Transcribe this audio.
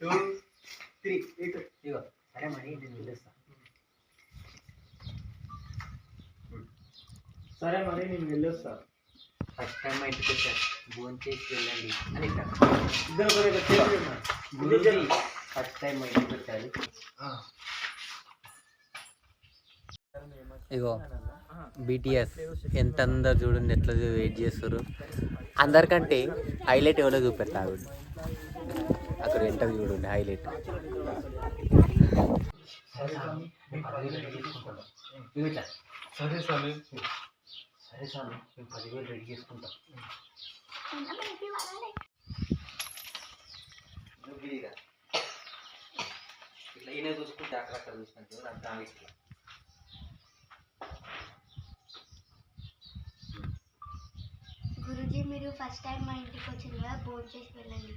Two three ఇటు ఇగో సరే మరి నేను వెళ్ళొస్తా. సరే మరి నేను వెళ్ళొస్తా ఫస్ట్ టైం మా ఇంటికి వచ్చాను భోజనం చేసి వెళ్ళండి అని ఇద్దరు. గురుజీ ఫస్ట్ టైం మా ఇంటికి వచ్చారు ఇగో బీటీఎస్ ఎంత అందో చూడండి ఎట్లా వెయిట్ చేస్తారు. అందరికంటే హైలైట్ ఎవరో చూపెడతారు అక్కడ ఎంత చూడండి హైలైట్. సరే స్వామి సరే స్వామి మేము పదివేలు రెడీ చేసుకుంటాం ఇట్లా ఈయన చూసుకుంటే అక్కడక్కడ చూసుకుంటే దానికి దాని ఇట్లా గురుజీ మీరు ఫస్ట్ టైం మా ఇంటికి వచ్చిన కదా భోజనం చేసి వెళ్ళండి.